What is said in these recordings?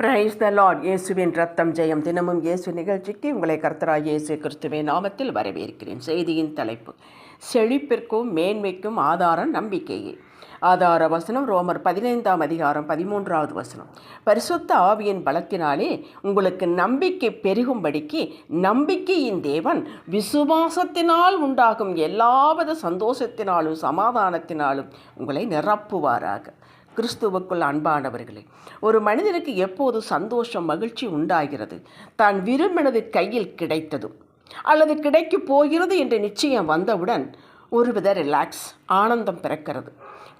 Praise the Lord இயேசுவின் ரத்தம் ஜெயம். தினமும் இயேசு நிகழ்ச்சிக்கு உங்களை கர்த்தராய் இயேசு கிறிஸ்துவின் நாமத்தில் வரவேற்கிறேன். செய்தியின் தலைப்பு செழிப்பிற்கும் மேன்மைக்கும் ஆதாரம் நம்பிக்கையே. ஆதார வசனம் ரோமர் பதினைந்தாம் அதிகாரம் பதிமூன்றாவது வசனம். பரிசுத்த ஆவியின் பலத்தினாலே உங்களுக்கு நம்பிக்கை பெருகும்படிக்கு நம்பிக்கையின் தேவன் விசுவாசத்தினால் உண்டாகும் எல்லாவித சந்தோஷத்தினாலும் சமாதானத்தினாலும் உங்களை நிரப்புவாராக. கிறிஸ்துவுக்குள் அன்பானவர்களே ஒரு மனிதனுக்கு எப்போது சந்தோஷம் மகிழ்ச்சி உண்டாகிறது? தான் விரும்பினது கையில் கிடைத்ததும் அல்லது கிடைக்கப் போகிறது என்ற நிச்சயம் வந்தவுடன் ஒருவித ரிலாக்ஸ் ஆனந்தம் பிறக்கிறது.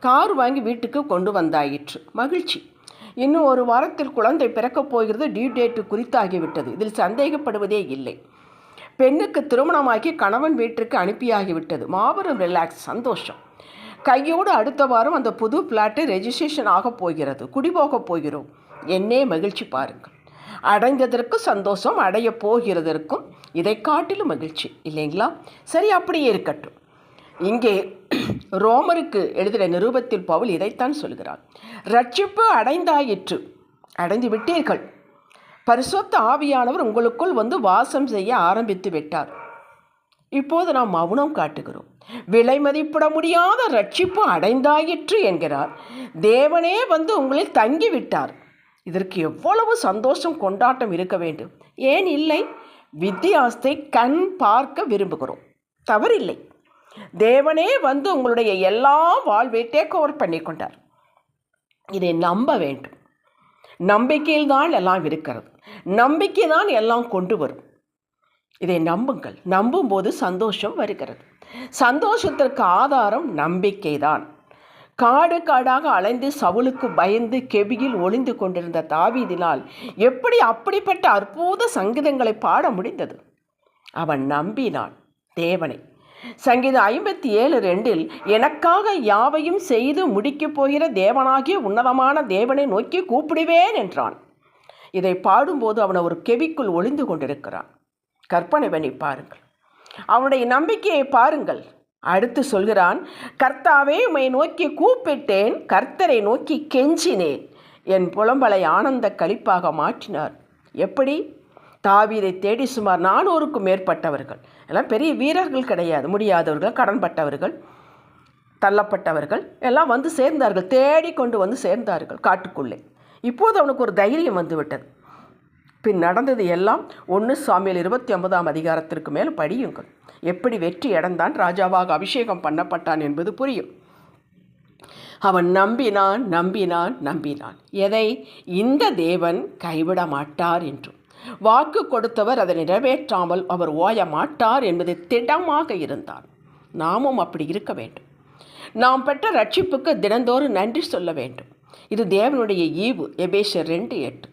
கார் வாங்கி வீட்டுக்கு கொண்டு வந்தாயிற்று. மகிழ்ச்சி. இன்னும் ஒரு வாரத்தில் குழந்தை பிறக்கப் போகிறது டியூ டேட்டு குறித்தாகிவிட்டது. இதில் சந்தேகப்படுவதே இல்லை. பெண்ணுக்கு திருமணமாக்கி கணவன் வீட்டிற்கு அனுப்பியாகிவிட்டது. மாபெரும் ரிலாக்ஸ் சந்தோஷம். கையோடு அடுத்த வாரம் அந்த புது பிளாட்டு ரெஜிஸ்ட்ரேஷன் ஆகப் போகிறது. குடிபோகப் போகிறோம். என்னே மகிழ்ச்சி பாருங்கள். அடைந்ததற்கு சந்தோஷம் அடைய போகிறதற்கும் இதை காட்டிலும் மகிழ்ச்சி இல்லைங்களா? சரி அப்படியே இருக்கட்டும். இங்கே ரோமருக்கு எழுதின நிருபத்தில் பவுல் இதைத்தான் சொல்கிறார். ரட்சிப்பு அடைந்தாயிற்று. அடைந்து விட்டீர்கள். பரிசுத்த ஆவியானவர் உங்களுக்குள் வந்து வாசம் செய்ய ஆரம்பித்து விட்டார். இப்போது நாம் மௌனம் காட்டுகிறோம். விலை மதிப்பிட முடியாத ரட்சிப்பு அடைந்தாயிற்று என்கிறார். தேவனே வந்து உங்களில் தங்கிவிட்டார். இதற்கு எவ்வளவு சந்தோஷம் கொண்டாட்டம் இருக்க வேண்டும்? ஏன் இல்லை? வித்தியாசத்தை கண் பார்க்க விரும்புகிறோம். தவறில்லை. தேவனே வந்து உங்களுடைய எல்லா வாழ்வை டேக் ஓவர் பண்ணி கொண்டார் இதை நம்ப வேண்டும். நம்பிக்கையில் தான் எல்லாம் இருக்கிறது. நம்பிக்கை தான் எல்லாம் கொண்டு வரும். இதை நம்புங்கள். நம்பும்போது சந்தோஷம் வருகிறது. சந்தோஷத்திற்கு ஆதாரம் நம்பிக்கைதான். காடு காடாக அலைந்து சவுளுக்கு பயந்து கெபியில் ஒளிந்து கொண்டிருந்த தாவீதினால் எப்படி அப்படிப்பட்ட அற்புத சங்கீதங்களை பாட முடிந்தது? அவன் நம்பினான் தேவனை சங்கீதம் ஐம்பத்தி ஏழு ரெண்டில் எனக்காக யாவையும் செய்து முடிக்கப் போகிற தேவனாகிய உன்னதமான தேவனை நோக்கி கூப்பிடுவேன் என்றான். இதை பாடும்போது அவன் ஒரு கெவிக்குள் ஒளிந்து கொண்டிருக்கிறான். கற்பனை பண்ணி பாருங்கள். அவனுடைய நம்பிக்கையை பாருங்கள். அடுத்து சொல்கிறான் கர்த்தாவே உமை நோக்கி கூப்பிட்டேன் கர்த்தரை நோக்கி கெஞ்சினேன். என் புலம்பலை ஆனந்த கழிப்பாக மாற்றினார். எப்படி? தாவீரை தேடி சுமார் நானூறுக்கும் மேற்பட்டவர்கள். எல்லாம் பெரிய வீரர்கள் கிடையாது முடியாதவர்கள் கடன்பட்டவர்கள் தள்ளப்பட்டவர்கள். எல்லாம் வந்து சேர்ந்தார்கள் தேடி கொண்டு வந்து சேர்ந்தார்கள் காட்டுக்குள்ளே. இப்போது அவனுக்கு ஒரு தைரியம் வந்துவிட்டது. பின் நடந்தது எல்லாம் ஒன்று சாமியில் இருபத்தி ஒன்பதாம் அதிகாரத்திற்கு மேல் படியுங்கள். எப்படி வெற்றி அடைந்தான் ராஜாவாக அபிஷேகம் பண்ணப்பட்டான் என்பது புரியும். அவன் நம்பினான் நம்பினான் நம்பினான். எதை? இந்த தேவன் கைவிட மாட்டார் என்றும். வாக்கு கொடுத்தவர் அதை நிறைவேற்றாமல் அவர் ஓய மாட்டார் என்பது திடமாக இருந்தான். நாமும் அப்படி இருக்க வேண்டும். நாம் பெற்ற ரட்சிப்புக்கு தினந்தோறும் நன்றி சொல்ல வேண்டும். இது தேவனுடைய ஈவு. எபேஷர் ரெண்டு எட்டு.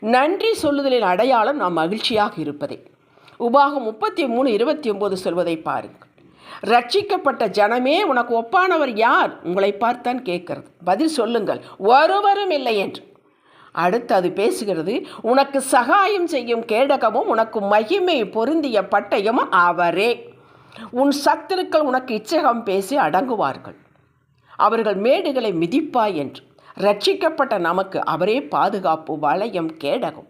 நன்றி சொல்லுதலின் அடையாளம் நாம் மகிழ்ச்சியாக இருப்பதே. உபாகம் முப்பத்தி மூணு இருபத்தி ஒம்பது சொல்வதை பாருங்கள். ரட்சிக்கப்பட்ட ஜனமே உனக்கு ஒப்பானவர் யார்? உங்களை பார்த்தான் கேட்கிறது. பதில் சொல்லுங்கள். ஒருவரும் இல்லை என்று. அடுத்து அது பேசுகிறது உனக்கு சகாயம் செய்யும் கேடகமும் உனக்கு மகிமை பொருந்திய பட்டயமும் அவரே. உன் சத்துருக்கள் உனக்கு இச்சகம் பேசி அடங்குவார்கள். அவர்கள் மேடுகளை மிதிப்பாய் என்று. ரட்சிக்கப்பட்ட நமக்கு அவரே பாதுகாப்பு வளையம் கேடகம்.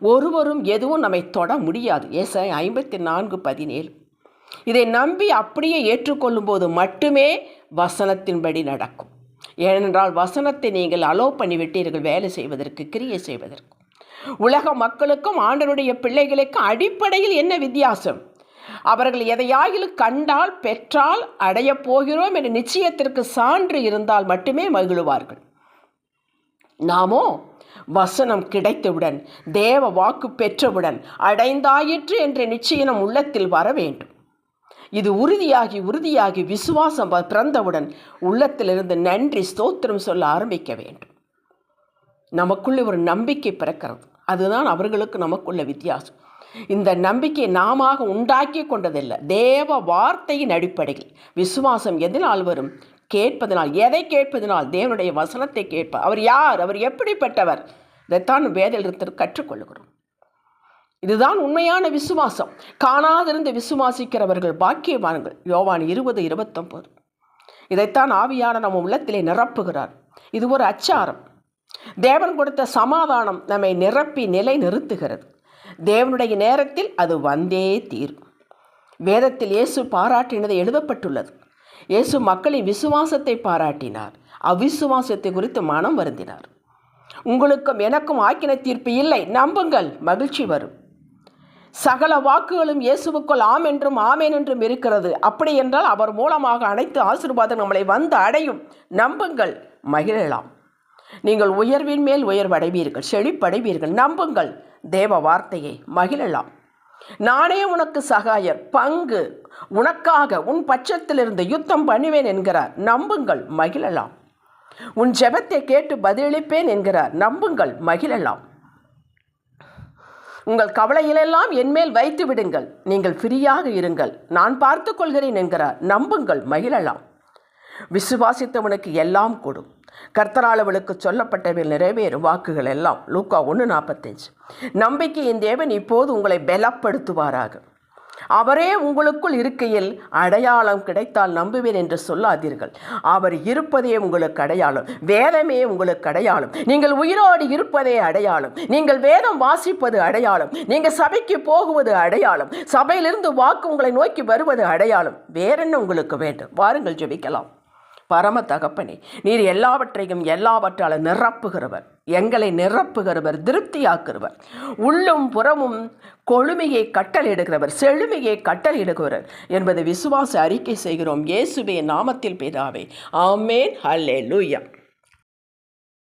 ஒருவரும் எதுவும் நம்மை தொட முடியாது. ஏச ஐம்பத்தி நான்கு பதினேழு. இதை நம்பி அப்படியே ஏற்றுக்கொள்ளும் போது மட்டுமே வசனத்தின்படி நடக்கும். ஏனென்றால் வசனத்தை நீங்கள் அலோ பண்ணிவிட்டீர்கள் வேலை செய்வதற்கு கிரியை செய்வதற்கு. உலக மக்களுக்கும் ஆண்டனுடைய பிள்ளைகளுக்கும் அடிப்படையில் என்ன வித்தியாசம்? அவர்கள் எதையாயிலும் கண்டால் பெற்றால் அடையப் போகிறோம் என்ற நிச்சயத்திற்கு சான்று இருந்தால் மட்டுமே மகிழுவார்கள். நாமோ வசனம் கிடைத்தவுடன் தேவ வாக்கு பெற்றவுடன் அடைந்தாயிற்று என்ற நிச்சயம் உள்ளத்தில் வர வேண்டும். இது உறுதியாகி உறுதியாகி விசுவாசம் பிறந்தவுடன் உள்ளத்திலிருந்து நன்றி ஸ்தோத்திரம் சொல்ல ஆரம்பிக்க வேண்டும். நமக்குள்ளே ஒரு நம்பிக்கை பிறக்கிறது. அதுதான் அவர்களுக்கு நமக்குள்ள வித்தியாசம். இந்த நம்பிக்கை நாம உண்டாக்கி கொண்டதில்லை. தேவ வார்த்தையின் அடிப்படையில். விசுவாசம் எதனால் வரும் கேட்பதனால் எதை கேட்பதனால் தேவனுடைய வசனத்தை கேட்பார் அவர் யார்? அவர் எப்படிப்பட்டவர்? இதைத்தான் வேதத்தில் கற்றுக்கொள்கிறோம். இதுதான் உண்மையான விசுவாசம். காணாதிருந்து விசுவாசிக்கிறவர்கள் பாக்கியவான்கள். யோவான் இருபது இருபத்தொம்பது. இதைத்தான் ஆவியான நம்ம உள்ளத்திலே நிரப்புகிறார். இது ஒரு அச்சாரம். தேவன் கொடுத்த சமாதானம் நம்மை நிரப்பி நிலை நிறுத்துகிறது தேவனுடைய நேரத்தில் அது வந்தே தீரும். வேதத்தில் இயேசு பாராட்டினது எழுதப்பட்டுள்ளது. இயேசு மக்களின் விசுவாசத்தை பாராட்டினார். அவிசுவாசத்தை குறித்து மனம் வருந்தினார். உங்களுக்கும் எனக்கும் ஆக்கின தீர்ப்பு இல்லை. நம்புங்கள் மகிழ்ச்சி வரும். சகல வாக்குகளும் இயேசுவுக்குள் ஆம் என்றும் ஆமேன் என்றும் இருக்கிறது. அப்படி என்றால் அவர் மூலமாக அனைத்து ஆசீர்வாதம் நம்மளை வந்து அடையும். நம்புங்கள் மகிழலாம். நீங்கள் உயர்வின் மேல் உயர்வடைவீர்கள் செழிப்படைவீர்கள். நம்புங்கள் தேவ வார்த்தையை மகிழலாம். நானே உனக்கு சகாயர் பங்கு. உனக்காக உன் பட்சத்திலிருந்து யுத்தம் பண்ணுவேன் என்கிறார். நம்புங்கள் மகிழலாம். உன் ஜெபத்தை கேட்டு பதிலளிப்பேன் என்கிறார். நம்புங்கள் மகிழலாம். உங்கள் கவலையிலெல்லாம் என்மேல் வைத்து விடுங்கள். நீங்கள் ஃப்ரீயாக இருங்கள். நான் பார்த்து கொள்கிறேன் என்கிறார். நம்புங்கள் மகிழலாம். விசுவாசித்தவனுக்கு எல்லாம் கொடும் கர்த்தராளவளுக்கு சொல்லப்பட்டவை நிறைவேறும் வாக்குகள் எல்லாம். லூக்கா ஒன்று நாற்பத்தஞ்சு. நம்பிக்கையின் தேவன் இப்போது உங்களை பலப்படுத்துவாராக. அவரே உங்களுக்குள் இருக்கையில் அடையாளம் கிடைத்தால் நம்புவேன் என்று சொல்லாதீர்கள். அவர் இருப்பதே உங்களுக்கு அடையாளம். வேதமே உங்களுக்கு அடையாளம். நீங்கள் உயிரோடு இருப்பதே அடையாளம். நீங்கள் வேதம் வாசிப்பது அடையாளம். நீங்கள் சபைக்கு போகுவது அடையாளம். சபையிலிருந்து வாக்கு உங்களை நோக்கி வருவது அடையாளம். வேறென்ன உங்களுக்கு வேண்டும்? வாருங்கள் ஜெபிக்கலாம். பரம தகப்பனே நீர் எல்லாவற்றையும் எல்லாவற்றால் நிரப்புகிறவர் எங்களை நிரப்புகிறவர் திருப்தியாக்குகிறவர். உள்ளும் புறமும் கொழுமையை கட்டளையிடுகிறவர் செழுமையை கட்டளையிடுகிறவர் என்பதை விசுவாச அறிக்கை செய்கிறோம். இயேசுவே நாமத்தில் பிதாவே. ஆமேன். ஹல்லே லூயா